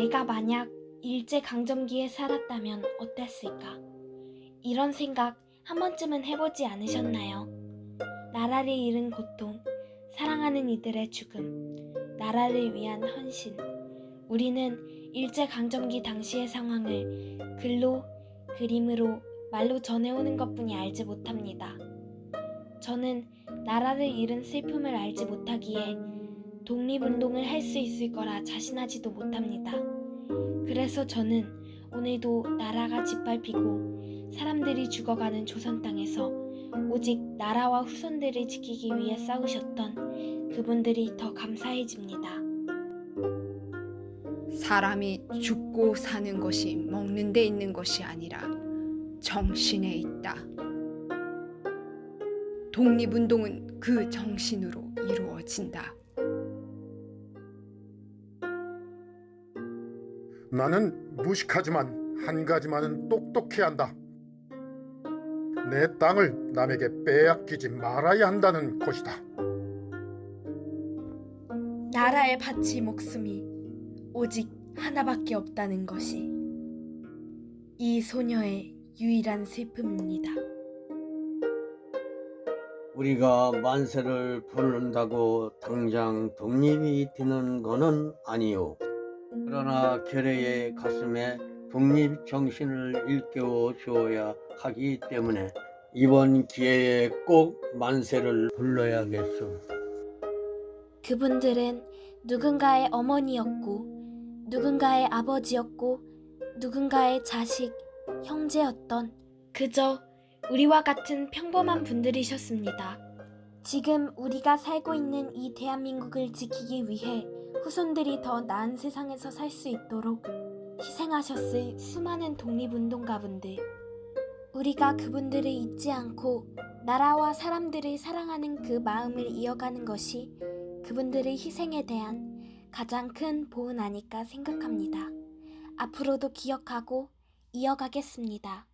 내가 만약 일제 강점기에 살았다면 어땠을까? 이런 생각 한 번쯤은 해보지 않으셨나요? 나라를 잃은 고통, 사랑하는 이들의 죽음, 나라를 위한 헌신. 우리는 일제 강점기 당시의 상황을 글로, 그림으로, 말로 전해오는 것뿐이 알지 못합니다. 저는 나라를 잃은 슬픔을 알지 못하기에 독립운동을 할 수 있을 거라 자신하지도 못합니다. 그래서 저는 오늘도 나라가 짓밟히고 사람들이 죽어가는 조선 땅에서 오직 나라와 후손들을 지키기 위해 싸우셨던 그분들이 더 감사해집니다. 사람이 죽고 사는 것이 먹는 데 있는 것이 아니라 정신에 있다. 독립운동은 그 정신으로 이루어진다. 나는 무식하지만 한 가지만은 똑똑해야 한다. 내 땅을 남에게 빼앗기지 말아야 한다는 것이다. 나라에 바칠 목숨이 오직 하나밖에 없다는 것이 이 소녀의 유일한 슬픔입니다. 우리가 만세를 부른다고 당장 독립이 되는 거는 아니요. 그러나 결의의 가슴에 독립 정신을 일깨워 주어야 하기 때문에 이번 기회에 꼭 만세를 불러야겠소. 그분들은 누군가의 어머니였고, 누군가의 아버지였고, 누군가의 자식, 형제였던 그저 우리와 같은 평범한 분들이셨습니다. 지금 우리가 살고 있는 이 대한민국을 지키기 위해 후손들이 더 나은 세상에서 살 수 있도록 희생하셨을 수많은 독립운동가분들. 우리가 그분들을 잊지 않고 나라와 사람들을 사랑하는 그 마음을 이어가는 것이 그분들의 희생에 대한 가장 큰 보은 아닐까 생각합니다. 앞으로도 기억하고 이어가겠습니다.